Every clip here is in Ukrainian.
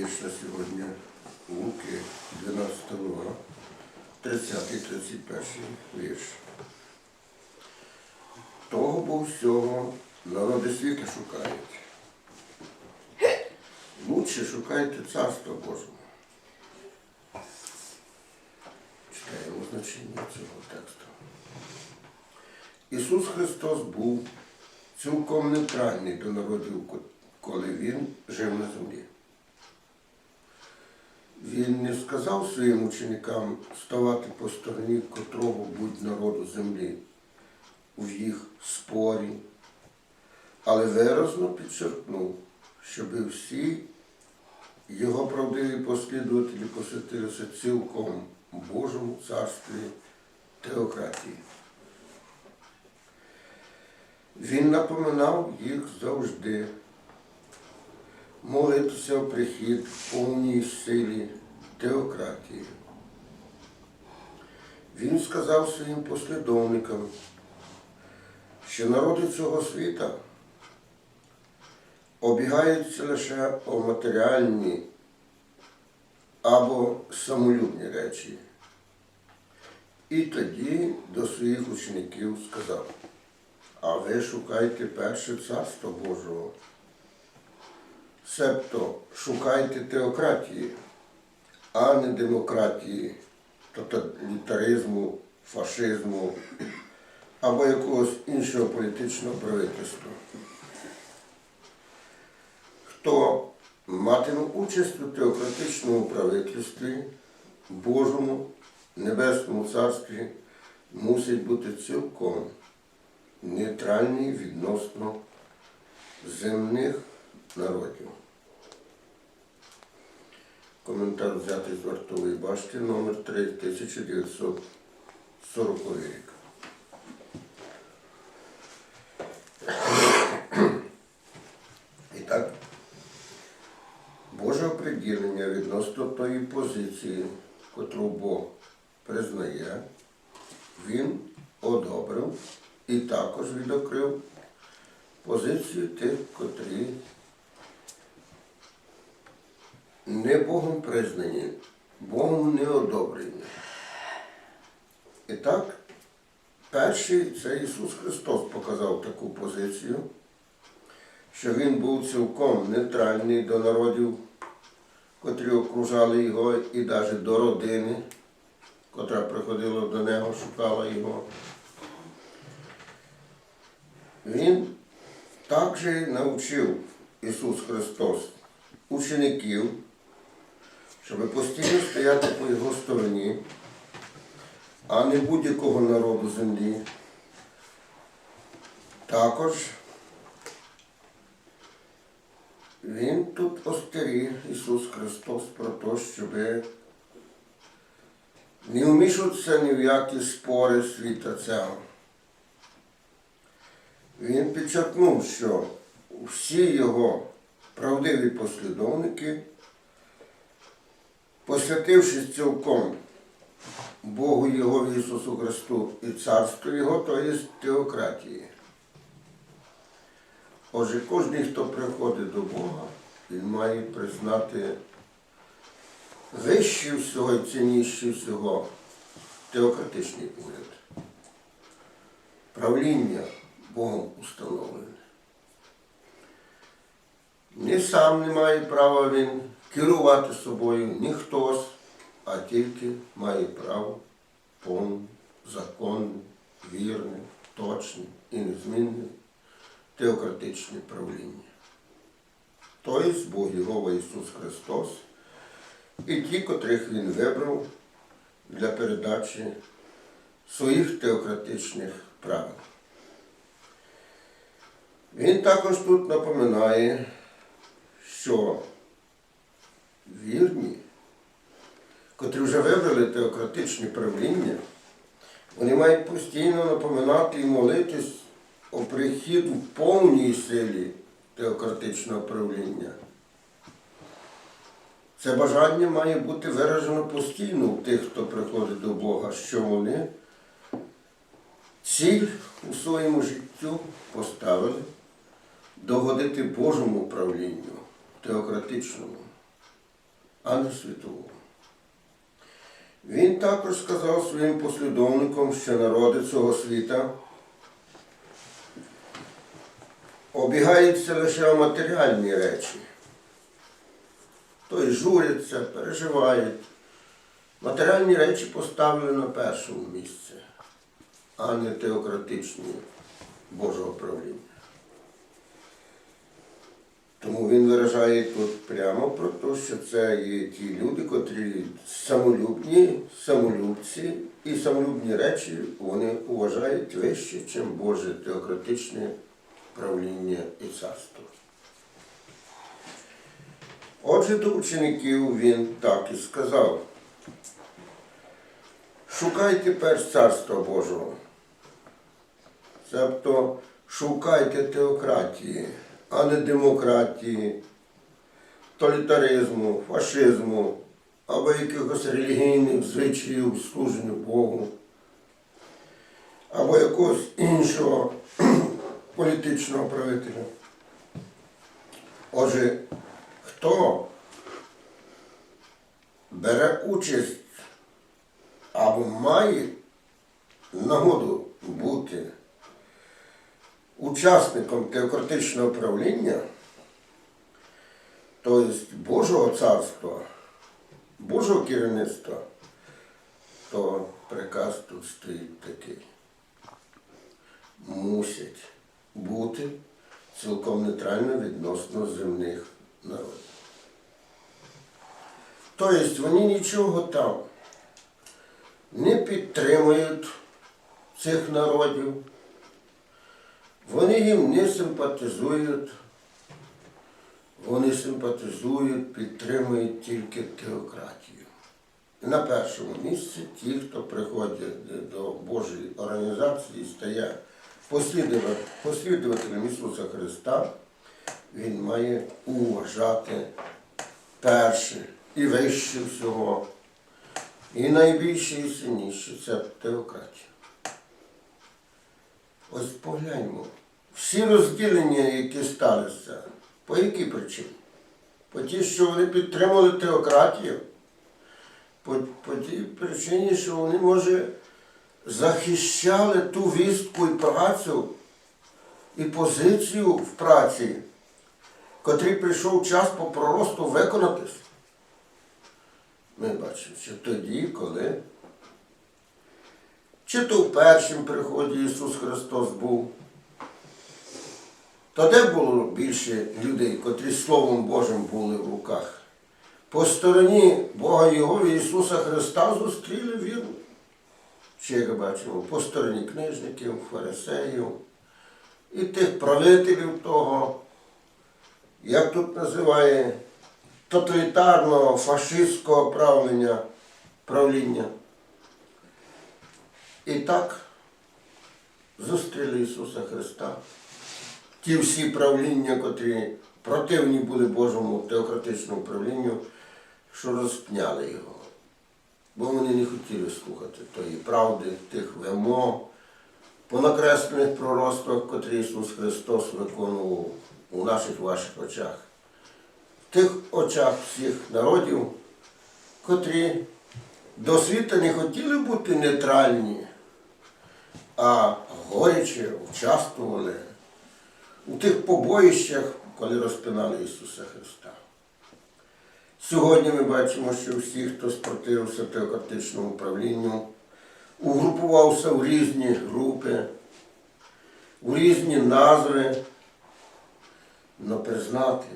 вірш на сьогодні Луки 12 глава, 30-31 вірш. Того бо всього народи світу шукають. Лучше шукайте Царство Божого. Читаємо значення цього тексту. Ісус Христос був цілком нейтральний до народів, коли Він жив на землі. Він не сказав своїм ученикам ставати по стороні котрого будь народу землі у їх спорі, але виразно підчеркнув, щоб всі його правдиві послідователі посвятилися цілком Божому царстві теократії. Він напоминав їх завжди молитися в прихід в повній силі теократії. Він сказав своїм послідовникам, що народи цього світа обігаються лише о матеріальні або самолюбні речі. І тоді до своїх учеників сказав, а ви шукайте перше царство Божого. Себто шукайте теократії, а не демократії, тоталітаризму, фашизму або якогось іншого політичного правительства. Хто матиме участь у теократичному правительстві, Божому, Небесному Царстві, мусить бути цілком нейтральний відносно земних народів. Коментар взятий з вартової башти номер 3 1940 рік. І так, Боже оприділення відносно тої позиції, котру Бог признає, він одобрив і також відокрив позицію тих, котрі не Богом признані, Богом не одобрені. І так, перший це Ісус Христос показав таку позицію, що Він був цілком нейтральний до народів, котрі окружали його, і навіть до родини, котра приходила до нього, шукала його. Він також навчив Ісус Христос учеників, щоб постійно стояти по Його стороні, а не будь-якого народу землі. Також Він тут остеріг Ісус Христос про те, щоб не вмішуватися ні в які спори світа цього. Він підчеркнув, що всі його правдиві послідовники, посвятившись цілком Богу Його Ісусу Христу і Царству Його, то є теократії. Отже, кожен, хто приходить до Бога, він має признати вище всього і цінніше всього теократичний погляд. Правління Богом установлене. Ні сам не має права він керувати собою, ні хтось, а тільки має право повне, законне, вірне, точне і незмінне теократичне правління. Тобто Бог Єгова Ісус Христос і ті, котрих Він вибрав для передачі своїх теократичних правил. Він також тут напоминає, що вірні, котрі вже вибрали теократичне правління, вони мають постійно напоминати і молитись о прихід у повній силі теократичного правління. Це бажання має бути виражено постійно в тих, хто приходить до Бога, що вони ціль у своєму життю поставили догодити Божому правлінню, теократичному. А не. Він також сказав своїм послідовникам, що народи цього світа обігаються лише матеріальні речі. Тобто журяться, переживають. Матеріальні речі поставлені на першому місці, а не теократичні Божого правління. Тому він виражає тут прямо про те, що це є ті люди, котрі самолюбні, самолюбці і самолюбні речі вони вважають вище, ніж Боже теократичне правління і царство. Отже, до учеників він так і сказав. Шукайте перш царства Божого. Тобто шукайте теократії, а не демократії, тоталітаризму, фашизму або якихось релігійних звичаїв служення Богу, або якогось іншого політичного правителя. Отже, хто бере участь або має нагоду бути учасником теократичного правління, тобто Божого царства, Божого керівництва, то приказ тут стоїть такий. Мусять бути цілком нейтрально відносно земних народів. Тобто вони нічого там не підтримують цих народів, вони їм не симпатизують, вони симпатизують, підтримують тільки теократію. І на першому місці ті, хто приходять до Божої організації, стає послідова- послідователем Ісуса Христа, він має уважати перше і вище всього. І найбільше і сильніше це теократія. Ось погляньмо. Всі розділення, які сталися, по якій причині? По тій, що вони підтримали теократію, по, по тій причині, що вони, може, захищали ту вістку і працю, і позицію в праці, котрій прийшов час по проросту виконатись. Ми бачимо, що тоді, коли чи то в першому приході Ісус Христос був, то де було більше людей, котрі Словом Божим були в руках? По стороні Бога Його Ісуса Христа зустріли віру. Чи як бачимо, по стороні книжників, фарисеїв і тих правителів того, як тут називає, тоталітарного фашистського правлення, правління. І так зустріли Ісуса Христа. Ті всі правління, котрі противні були Божому теократичному правлінню, що розпняли його. Бо вони не хотіли слухати тої правди, тих вимог, по накреслених пророцтвах, котрі Ісус Христос виконував у наших ваших очах. В тих очах всіх народів, котрі до світа не хотіли бути нейтральні, а горяче участвували у тих побоїщах, коли розпинали Ісуса Христа. Сьогодні ми бачимо, що всі, хто спротивився теократичному управлінню, угрупувався в різні групи, у різні назви, но признати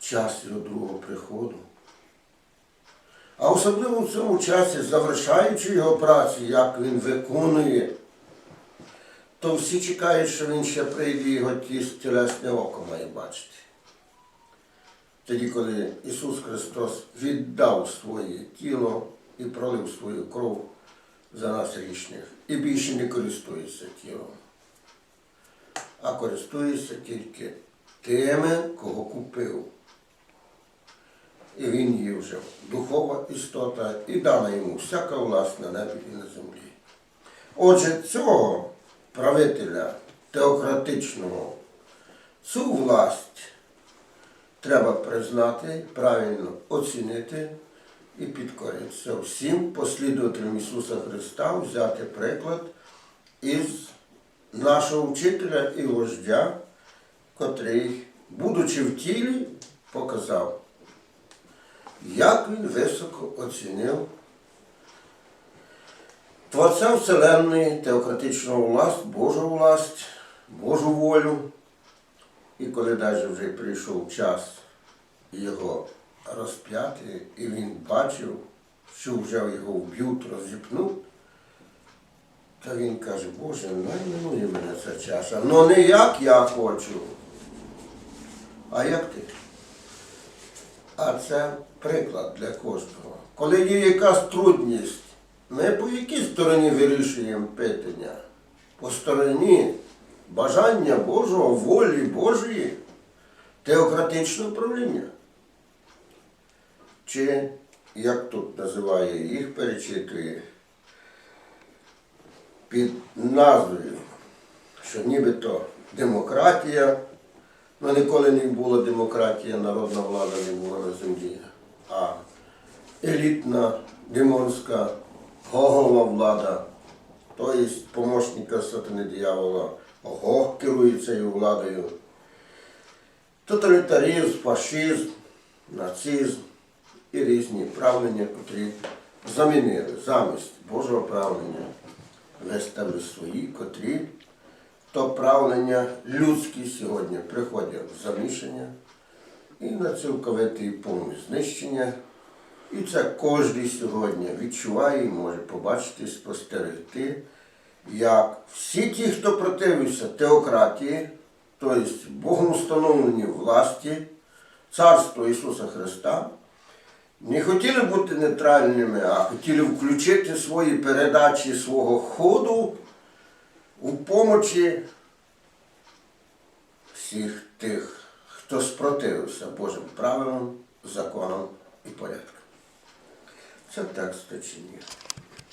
час його другого приходу. А особливо в цьому часі, завершаючи його праці, як він виконує, то всі чекають, що він ще прийде його ті тілесне око має бачити. Тоді, коли Ісус Христос віддав своє тіло і пролив свою кров за нас грішних, і більше не користується тілом, а користується тільки тими, кого купив. І він є вже духова істота, і дана йому всяка власть на небі і на землі. Отже, цього правителя теократичного, цю власть треба признати, правильно оцінити і підкоритися всім послідователям Ісуса Христа, взяти приклад із нашого вчителя і вождя, котрий, будучи в тілі, показав, як він високо оцінив Творця Вселенної, теократичну власть, Божу власть, Божу волю. І коли навіть вже прийшов час його розп'яти, і він бачив, що вже його вб'ють, розіпнуть, то він каже, Боже, найменує мене ця чаша. Ну не як я хочу, а як ти. А це приклад для кожного. Коли є якась трудність, ми по якій стороні вирішуємо питання? По стороні бажання Божого, волі Божої, теократичного правління. Чи, як тут називає, їх перечитує, під назвою, що нібито демократія, ну ніколи не була демократія, народна влада не була на землі, а елітна, демонська, гогова влада, тобто помощника сатани диявола, Гог керує цією владою. Тоталітаризм, фашизм, нацизм і різні правлення, котрі замінили замість Божого правлення, виставили свої, котрі то правлення людські сьогодні приходять в замішання і на цілковите повне знищення. І це кожен сьогодні відчуває і може побачити, спостерегти, як всі ті, хто противився теократії, тобто Богом установленій власті, Царство Ісуса Христа, не хотіли бути нейтральними, а хотіли включити свої передачі свого ходу у помочі всіх тих, хто спротивився Божим правилам, законам і порядкам. Це текст печення.